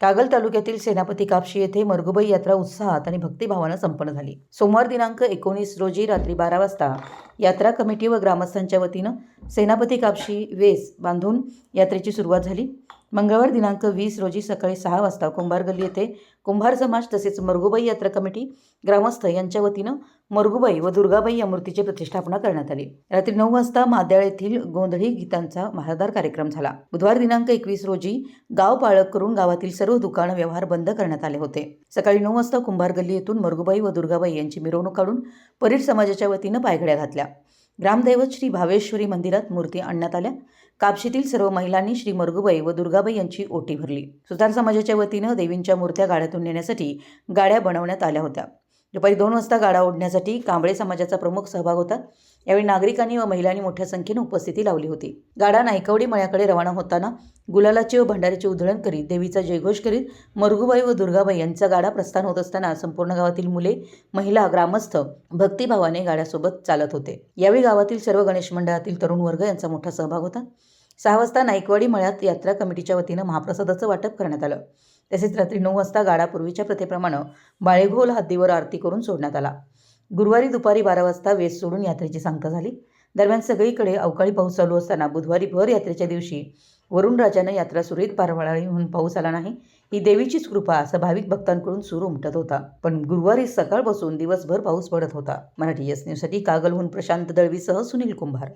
कागल तालुक्यातील सेनापती कापशी येथे मरगुबाई यात्रा उत्साहात आणि भक्तिभावानं संपन्न झाली. सोमवार दिनांक एकोणीस रोजी रात्री बारा वाजता यात्रा कमिटी व ग्रामस्थांच्या वतीनं सेनापती कापशी वेस बांधून यात्रेची सुरुवात झाली. मंगळवार दिनांक वीस रोजी सकाळी सहा वाजता कुंभार गल्ली येथे कुंभार समाज तसेच मरगुबाई यात्रा कमिटी ग्रामस्थ यांच्या वतीनं मरगुबाई व दुर्गाबाई या मूर्तीची प्रतिष्ठापना करण्यात आली. रात्री नऊ वाजता माद्याळ येथील गोंधळी गीतांचा महादार कार्यक्रम झाला. बुधवार दिनांक एकवीस रोजी गाव पाळक करून गावातील सर्व दुकान व्यवहार बंद करण्यात आले होते. सकाळी नऊ वाजता कुंभार गल्ली येथून मरगुबाई व दुर्गाबाई यांची मिरवणूक काढून परीट समाजाच्या वतीनं पायघड्या घातल्या. ग्रामदैवत श्री भावेश्वरी मंदिरात मूर्ती आणण्यात आल्या. कापशीतील सर्व महिलांनी श्री मरगुबाई व दुर्गाबाई यांची ओटी भरली. सुतार समाजाच्या वतीनं देवींच्या मूर्त्या गाड्यातून नेण्यासाठी गाड्या बनवण्यात आल्या होत्या. दुपारी दोन वाजता गाडा ओढण्यासाठी कांबळे समाजाचा प्रमुख सहभाग होता. यावेळी नागरिकांनी व महिलांनी मोठ्या संख्येनं उपस्थिती लावली होती. गाडा नायकवडी मळ्याकडे रवाना होताना गुलालाची व भंडाऱ्याची उधळण करीत देवीचा जयघोष करीत मरगुबाई व दुर्गाबाई यांचा गाडा प्रस्थान होत असताना संपूर्ण गावातील मुले महिला ग्रामस्थ भक्तिभावाने गाड्यासोबत चालत होते. यावेळी गावातील सर्व गणेश मंडळातील तरुण वर्ग यांचा मोठा सहभाग होता. सहा वाजता नाईकवाडी मळ्यात यात्रा कमिटीच्या वतीनं महाप्रसादाचं वाटप करण्यात आलं. तसेच रात्री नऊ वाजता गाडा पूर्वीच्या प्रथेप्रमाणे बाळेघोल हद्दीवर आरती करून सोडण्यात आला. गुरुवारी दुपारी बारा वाजता वेस सोडून यात्रेची सांगता झाली. दरम्यान सगळीकडे अवकाळी पाऊस चालू असताना बुधवारी भर यात्रेच्या दिवशी वरुण राजानं यात्रा सुरळीत पार पाऊस आला नाही. ही देवीचीच कृपा असं भाविक भक्तांकडून सूर उमटत होता. पण गुरुवारी सकाळपासून दिवसभर पाऊस पडत होता. मराठी एस न्यूजसाठी कागलहून प्रशांत दळवीसह सुनील कुंभार.